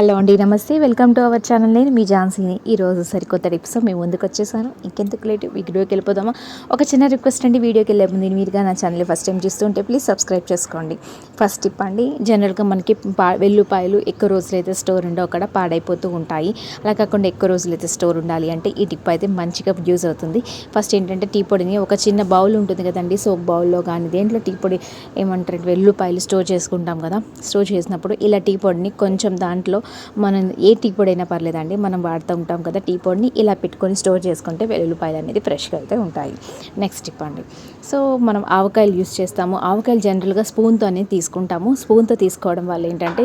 Hello అండి నమస్తే. Welcome to our channel. నేను మీ ఝాన్సీని. ఈరోజు సరికొత్త టిప్స్ మేము ముందుకు వచ్చేసాను. ఇంకెందుకు లేట్? వీడియోకి వెళ్ళిపోదామా? ఒక చిన్న రిక్వెస్ట్ అండి. వీడియోకి వెళ్ళే ముందు మీరుగా నా ఛానల్ ఫస్ట్ టైం చూస్తుంటే ప్లీజ్ సబ్స్క్రైబ్ చేసుకోండి. ఫస్ట్ టిప్ అండి జనరల్గా మనకి పా వెల్లుపాయలు ఎక్కువ రోజులు అయితే స్టోర్ ఉండవు. అక్కడ పాడైపోతూ ఉంటాయి. అలా కాకుండా ఎక్కువ రోజులు అయితే స్టోర్ ఉండాలి అంటే ఈ టిప్ అయితే మంచిగా యూజ్ అవుతుంది. ఫస్ట్ ఏంటంటే టీ పొడిని ఒక చిన్న బౌల్ ఉంటుంది కదండి. సోప్ బౌల్లో కానీ దేంట్లో టీ పొడి ఏమంటారు వెల్లుపాయలు స్టోర్ చేసుకుంటాం కదా. స్టోర్ చేసినప్పుడు ఇలా టీ పొడిని కొంచెం దాంట్లో మనం ఏ టీ పొడి అయినా పర్లేదండి మనం వాడుతూ ఉంటాం కదా టీ పొడిని ఇలా పెట్టుకొని స్టోర్ చేసుకుంటే వెల్లుల్లిపాయలు అనేది ఫ్రెష్గా అయితే ఉంటాయి. నెక్స్ట్ టిప్ అండి సో మనం ఆవకాయలు యూస్ చేస్తాము. ఆవకాయలు జనరల్గా స్పూన్తో అనేది తీసుకుంటాము. స్పూన్తో తీసుకోవడం వల్ల ఏంటంటే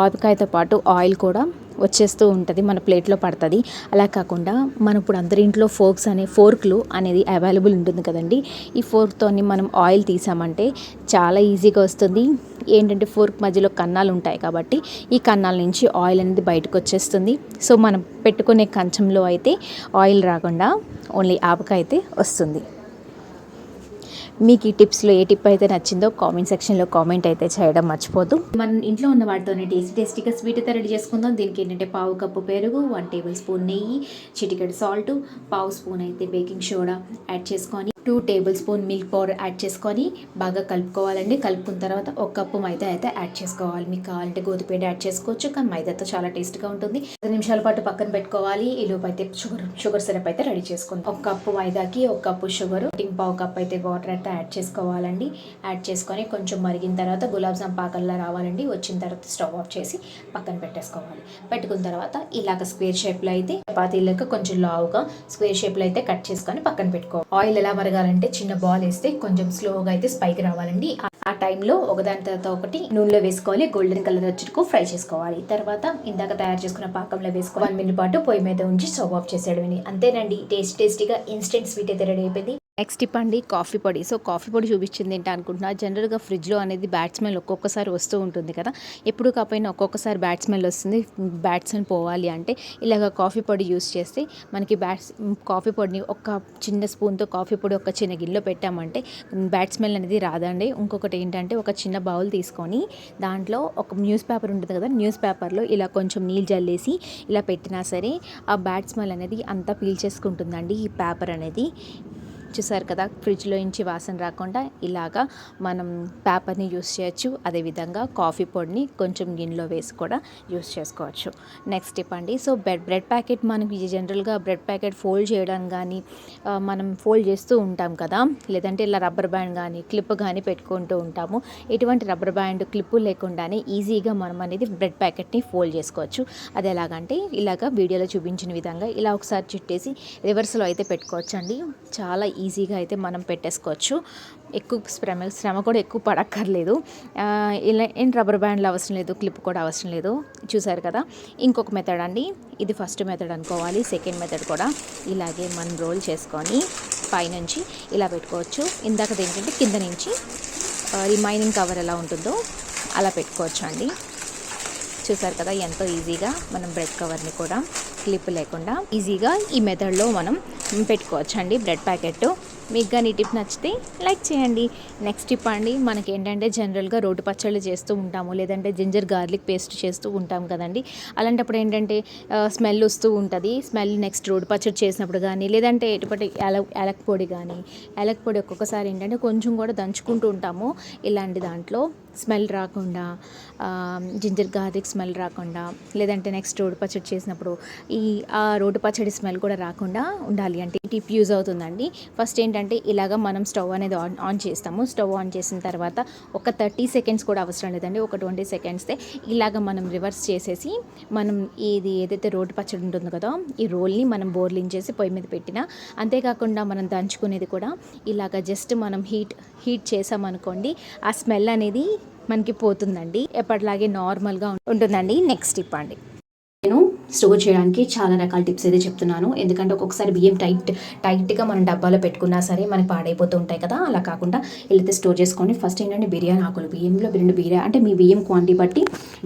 ఆవకాయతో పాటు ఆయిల్ కూడా వచ్చేస్తూ ఉంటుంది మన ప్లేట్లో పడుతుంది. అలా కాకుండా మనం ఇప్పుడు అందరి ఇంట్లో ఫోర్క్స్ అనే ఫోర్క్లు అనేది అవైలబుల్ ఉంటుంది కదండి. ఈ ఫోర్క్తోని మనం ఆయిల్ తీసామంటే చాలా ఈజీగా వస్తుంది. ఏంటంటే ఫోర్క్ మధ్యలో కన్నాలు ఉంటాయి కాబట్టి ఈ కన్నాల నుంచి ఆయిల్ అనేది బయటకు వచ్చేస్తుంది. సో మనం పెట్టుకునే కంచంలో అయితే ఆయిల్ రాకుండా ఓన్లీ ఆపక అయితే వస్తుంది. మీకు ఈ టిప్స్లో ఏ టిప్ అయితే నచ్చిందో కామెంట్ సెక్షన్లో కామెంట్ అయితే చేయడం మర్చిపోదు. మన ఇంట్లో ఉన్న వాటితోనే టేస్టీ టేస్టీగా స్వీట్ అయితే రెడీ చేసుకుందాం. దీనికి ఏంటంటే పావు కప్పు పెరుగు వన్ టేబుల్ స్పూన్ నెయ్యి చిటికెడు సాల్ట్ పావు స్పూన్ అయితే బేకింగ్ సోడా యాడ్ చేసుకొని two tablespoon milk powder add చేసుకొని బాగా కలుపుకోవాలండి. కలుపుకున్న తర్వాత ఒక కప్పు మైదా అయితే యాడ్ చేసుకోవాలి. మీకు కావాలంటే గోధుమపిండి యాడ్ చేసుకోవచ్చు కానీ మైదాతో చాలా టేస్ట్గా ఉంటుంది. పది నిమిషాల పాటు పక్కన పెట్టుకోవాలి. ఈ అయితే షుగర్ షుగర్ సిరప్ అయితే రెడీ చేసుకుందాం. ఒక కప్పు మైదాకి ఒక కప్పు షుగర్ పావు కప్ అయితే వాటర్ అయితే యాడ్ చేసుకోవాలండి. యాడ్ చేసుకొని కొంచెం మరిగిన తర్వాత గులాబ్ జామ్ పాకల్లా రావాలండి. వచ్చిన తర్వాత స్టవ్ ఆఫ్ చేసి పక్కన పెట్టేసుకోవాలి. పెట్టుకున్న తర్వాత ఇలాగ స్క్వేర్ షేప్లో అయితే చపాతీలకు కొంచెం లావుగా స్క్వేర్ షేప్లో అయితే కట్ చేసుకొని పక్కన పెట్టుకోవాలి ఆయిల్ ఎలా మరగాలంటే చిన్న బాల్ వేస్తే కొంచెం స్లోగా అయితే స్పైక్ రావాలండి. ఆ టైంలో ఒకదాని తర్వాత ఒకటి నూనెలో వేసుకోవాలి గోల్డెన్ కలర్ వచ్చేటకు ఫ్రై చేసుకోవాలి. తర్వాత ఇందాక తయారు చేసుకున్న పాకంలో వేసుకోవాలి. వన్ మినిట్ పాటు పొయ్యి మీద ఉంచి స్టవ్ ఆఫ్ చేసేయడమని అంతేనండి టేస్ట్ టేస్టీగా ఇన్స్టెంట్ స్వీట్ అయితే రెడీ అయిపోయింది. నెక్స్ట్ టిప్ అండి కాఫీ పొడి. సో కాఫీ పొడి చూపించింది ఏంటి అనుకుంటున్నా జనరల్గా ఫ్రిడ్జ్లో అనేది బ్యాట్ స్మెల్ ఒక్కొక్కసారి వస్తూ ఉంటుంది కదా. ఎప్పుడు కాకపోయినా ఒక్కొక్కసారి బ్యాట్ స్మెల్ వస్తుంది. బ్యాట్ స్మెల్ పోవాలి అంటే ఇలాగ కాఫీ పొడి యూస్ చేస్తే మనకి బ్యాట్స్ కాఫీ పొడిని ఒక చిన్న స్పూన్తో కాఫీ పొడి ఒక చిన్న గిన్నెలో పెట్టామంటే బ్యాట్ స్మెల్ అనేది రాదండి. ఇంకొకటి ఏంటంటే ఒక చిన్న బౌల్ తీసుకొని దాంట్లో ఒక న్యూస్ పేపర్ ఉంటుంది కదా న్యూస్ పేపర్లో ఇలా కొంచెం నీళ్ళు జల్లేసి ఇలా పెట్టినా సరే ఆ బ్యాట్ స్మెల్ అనేది అంతా పీల్చేసుకుంటుందండి ఈ పేపర్ అనేది. చూసారు కదా ఫ్రిడ్జ్లో నుంచి వాసన రాకుండా ఇలాగా మనం పేపర్ని యూస్ చేయొచ్చు. అదేవిధంగా కాఫీ పొడిని కొంచెం గిన్నెలో వేసి కూడా యూస్ చేసుకోవచ్చు. నెక్స్ట్ టిప్ అండి. సో బ్రెడ్ బ్రెడ్ ప్యాకెట్ మనకి జనరల్గా బ్రెడ్ ప్యాకెట్ ఫోల్డ్ చేయడం కానీ మనం ఫోల్డ్ చేస్తూ ఉంటాం కదా లేదంటే ఇలా రబ్బర్ బ్యాండ్ కానీ క్లిప్ కానీ పెట్టుకుంటూ ఉంటాము. ఎటువంటి రబ్బర్ బ్యాండ్ క్లిప్ లేకుండానే ఈజీగా మనం అనేది బ్రెడ్ ప్యాకెట్ని ఫోల్డ్ చేసుకోవచ్చు. అది ఎలాగంటే ఇలాగ వీడియోలో చూపించిన విధంగా ఇలా ఒకసారి చుట్టేసి రివర్స్లో అయితే పెట్టుకోవచ్చు అండి చాలా ఈజీగా అయితే మనం పెట్టేసుకోవచ్చు. ఎక్కువ శ్రమ శ్రమ కూడా ఎక్కువ పడక్కర్లేదు. ఇలా ఏం రబ్బర్ బ్యాండ్లు అవసరం లేదు క్లిప్ కూడా అవసరం లేదు. చూసారు కదా? ఇంకొక మెథడ్ అండి. ఇది ఫస్ట్ మెథడ్ అనుకోవాలి సెకండ్ మెథడ్ కూడా. ఇలాగే మనం రోల్ చేసుకొని పైనుంచి ఇలా పెట్టుకోవచ్చు. ఇందాక ఏంటంటే కింద నుంచి రిమైనింగ్ కవర్ ఎలా ఉంటుందో అలా పెట్టుకోవచ్చు అండి చూసారు కదా ఎంతో ఈజీగా మనం బ్రెడ్ కవర్ని కూడా క్లిప్ లేకుండా ఈజీగా ఈ మెథడ్లో మనం పెట్టుకోవచ్చు అండి బ్రెడ్ ప్యాకెట్. మీకు కానీ టిప్ నచ్చితే లైక్ చేయండి. నెక్స్ట్ టిప్ అండి మనకి ఏంటంటే జనరల్గా రోటి పచ్చళ్ళు చేస్తూ ఉంటాము లేదంటే జింజర్ గార్లిక్ పేస్ట్ చేస్తూ ఉంటాం కదండి. అలాంటప్పుడు ఏంటంటే స్మెల్ వస్తూ ఉంటుంది. స్మెల్ నెక్స్ట్ రోడ్డు పచ్చడి చేసినప్పుడు కానీ లేదంటే ఎటువంటి యాల యాలక్ పొడి కానీ యాలక్ పొడి ఒక్కొక్కసారి ఏంటంటే కొంచెం కూడా దంచుకుంటూ ఉంటాము ఇలాంటి దాంట్లో. స్మెల్ రాకుండా జింజర్ గార్లిక్ స్మెల్ రాకుండా లేదంటే నెక్స్ట్ రోడ్డు పచ్చడి చేసినప్పుడు ఈ ఆ రోడ్డు పచ్చడి స్మెల్ కూడా రాకుండా ఉండాలి. అంటే టిప్ యూజ్ అవుతుందండి. ఫస్ట్ ఏంటంటే ఇలాగ మనం స్టవ్ అనేది ఆన్ ఆన్ చేస్తాము. స్టవ్ ఆన్ చేసిన తర్వాత ఒక థర్టీ సెకండ్స్ కూడా అవసరం లేదండి. ఒక ట్వంటీ సెకండ్స్తే ఇలాగ మనం రివర్స్ చేసేసి మనం ఇది ఏదైతే రోడ్డు పచ్చడి ఉంటుందో కదా ఈ రోల్ని మనం బోర్లింగ్ చేసి పొయ్యి మీద పెట్టిన అంతేకాకుండా మనం దంచుకునేది కూడా ఇలాగ జస్ట్ మనం హీట్ హీట్ చేసామనుకోండి ఆ స్మెల్ అనేది మనకి పోతుందండి. ఎప్పటిలాగే నార్మల్గా ఉంటుందండి. నెక్స్ట్ టిప్ అండి. నేను స్టోర్ చేయడానికి చాలా రకాల టిప్స్ అయితే చెప్తున్నాను. ఎందుకంటే ఒక్కొక్కసారి బియ్యం టైట్ టైట్గా మనం డబ్బాలో పెట్టుకున్నా సరే మనకి పాడైపోతూ ఉంటాయి కదా. అలా కాకుండా వెళ్ళితే స్టోర్ చేసుకోండి. ఫస్ట్ ఏంటంటే బిర్యానీ ఆకులు. బియ్యంలో రెండు బిర్యానీ అంటే మీ బియ్యం క్వాంటిటీ బట్టి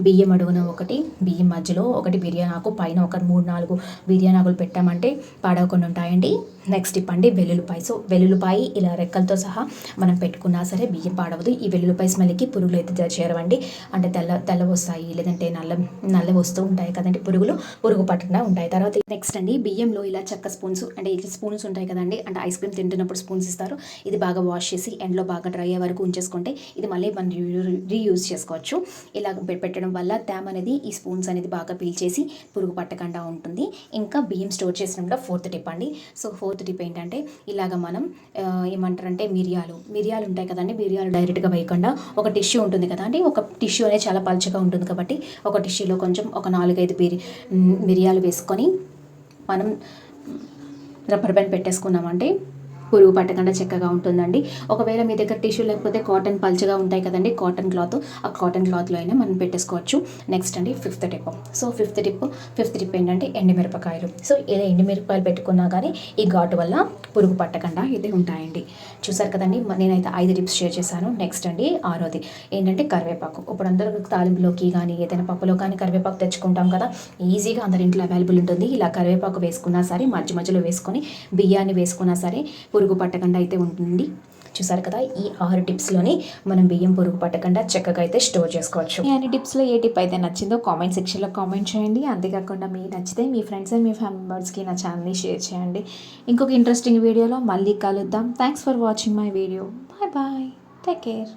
బియ్యం అడుగున ఒకటి బియ్యం మధ్యలో ఒకటి బిర్యానీ ఆకు పైన ఒక మూడు నాలుగు బిర్యానీ ఆకులు పెట్టామంటే పాడవకుండా ఉంటాయండి. నెక్స్ట్ ఇప్పండి వెల్లుల్లిపాయ. సో వెల్లుల్లిపాయ ఇలా రెక్కలతో సహా మనం పెట్టుకున్నా సరే బియ్యం పాడవదు. ఈ వెల్లుల్లిపాయ స్మెల్కి పురుగులు అయితే చేరవండి. అంటే తెల్ల తెల్ల వస్తాయి లేదంటే నల్ల నల్ల వస్తూ ఉంటాయి కదండి పురుగులు. పురుగు పట్టకుండా ఉంటాయి. తర్వాత నెక్స్ట్ అండి బియ్యంలో ఇలా చెక్క స్పూన్స్ అంటే ఇట్లా స్పూన్స్ ఉంటాయి కదండి. అంటే ఐస్ క్రీమ్ తింటున్నప్పుడు స్పూన్స్ ఇస్తారు. ఇది బాగా వాష్ చేసి ఎండ్లో బాగా డ్రై అయ్యే వరకు ఉంచేసుకుంటే ఇది మళ్ళీ మనం రీయూజ్ చేసుకోవచ్చు. ఇలా పె- పెట్టడం వల్ల తేమ అనేది ఈ స్పూన్స్ అనేది బాగా పీల్చేసి పురుగు పట్టకుండా ఉంటుంది. ఇంకా బియ్యం స్టోర్ చేసినప్పుడు ఫోర్త్ టిప్ అండి. సో ఫోర్త్ టిప్ ఏంటంటే ఇలాగ మనం ఏమంటారంటే మిరియాలు. మిరియాలు ఉంటాయి కదండి మిరియాలు డైరెక్ట్గా వేయకుండా ఒక టిష్యూ ఉంటుంది కదా అండి ఒక టిష్యూ అనేది చాలా పలుచగా ఉంటుంది కాబట్టి ఒక టిష్యూలో కొంచెం ఒక నాలుగైదు మిరి మిరియాలు వేసుకొని మనం రబ్బర్ బ్యాండ్ పెట్టేసుకున్నామంటే పురుగు పట్టకుండా చక్కగా ఉంటుందండి. ఒకవేళ మీ దగ్గర టిష్యూ లేకపోతే కాటన్ పల్చగా ఉంటాయి కదండి కాటన్ క్లాత్. ఆ కాటన్ క్లాత్లో అయినా మనం పెట్టేసుకోవచ్చు. నెక్స్ట్ అండి fifth tip. So fifth tip fifth tip ఏంటంటే ఎండుమిరపకాయలు. సో ఇలా ఎండుమిరపకాయలు పెట్టుకున్నా కానీ ఈ ఘాటు వల్ల పురుగు పట్టకుండా ఇది ఉంటాయండి. చూసారు కదండి నేనైతే ఐదు టిప్స్ షేర్ చేశాను. నెక్స్ట్ అండి ఆరోది. ఏంటంటే కరివేపాకు. ఇప్పుడు అందరూ తాలింపులోకి కానీ ఏదైనా పప్పులో కానీ కరివేపాకు తెచ్చుకుంటాం కదా ఈజీగా అందరి ఇంట్లో అవైలబుల్ ఉంటుంది. ఇలా కరివేపాకు వేసుకున్నా సరే మధ్య మధ్యలో వేసుకొని బియ్యాన్ని వేసుకున్నా సరే పురుగు పట్టకుండా అయితే ఉంటుంది చూసారు కదా ఈ ఆరు టిప్స్లోని మనం బియ్యం పురుగు పట్టకుండా చక్కగా అయితే స్టోర్ చేసుకోవచ్చు. అన్ని టిప్స్లో ఏ టిప్ అయితే నచ్చిందో కామెంట్ సెక్షన్లో కామెంట్ చేయండి. అంతేకాకుండా మీకు నచ్చితే మీ ఫ్రెండ్స్ అండ్ మీ ఫ్యామిలీ మెంబర్స్కి నా ఛానల్ని షేర్ చేయండి. ఇంకొక ఇంట్రెస్టింగ్ వీడియోలో మళ్ళీ కలుద్దాం. Thanks for watching my video bye bye take care